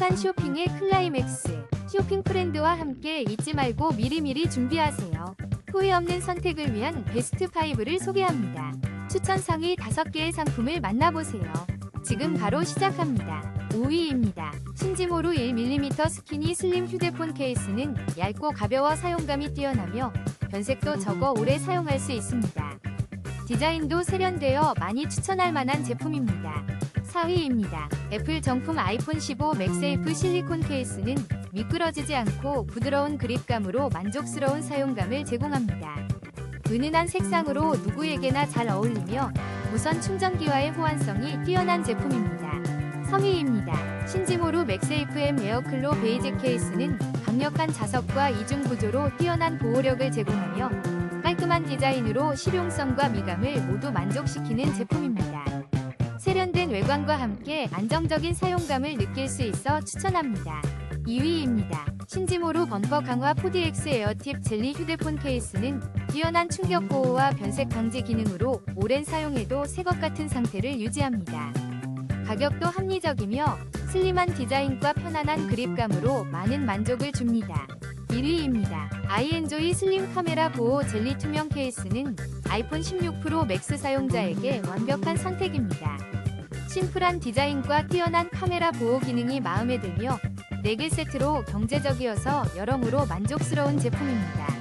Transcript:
행복한 쇼핑의 클라이맥스. 쇼핑 프렌드와 함께 잊지 말고 미리미리 준비하세요. 후회 없는 선택을 위한 베스트 5를 소개합니다. 추천 상위 5개의 상품을 만나보세요. 지금 바로 시작합니다. 5위입니다. 신지모루 1mm 스키니 슬림 휴대폰 케이스는 얇고 가벼워 사용감이 뛰어나며 변색도 적어 오래 사용할 수 있습니다. 디자인도 세련되어 많이 추천할 만한 제품입니다. 4위입니다. 애플 정품 아이폰 15 맥세이프 실리콘 케이스는 미끄러지지 않고 부드러운 그립감으로 만족스러운 사용감을 제공합니다. 은은한 색상으로 누구에게나 잘 어울리며 무선 충전기와의 호환성이 뛰어난 제품입니다. 3위입니다. 신지모루 맥세이프 M 에어클로 베이지 케이스는 강력한 자석과 이중 구조로 뛰어난 보호력을 제공하며 깔끔한 디자인으로 실용성과 미감을 모두 만족시키는 제품입니다. 세련된 외관과 함께 안정적인 사용감을 느낄 수 있어 추천합니다. 2위입니다. 신지모루 범퍼 강화 4DX 에어팁 젤리 휴대폰 케이스는 뛰어난 충격 보호와 변색 방지 기능으로 오랜 사용해도 새 것 같은 상태를 유지합니다. 가격도 합리적이며 슬림한 디자인과 편안한 그립감으로 많은 만족을 줍니다. 1위입니다. 아이엔조이 슬림 카메라 보호 젤리 투명 케이스는 아이폰 16 프로 맥스 사용자에게 완벽한 선택입니다. 심플한 디자인과 뛰어난 카메라 보호 기능이 마음에 들며 4개 세트로 경제적이어서 여러모로 만족스러운 제품입니다.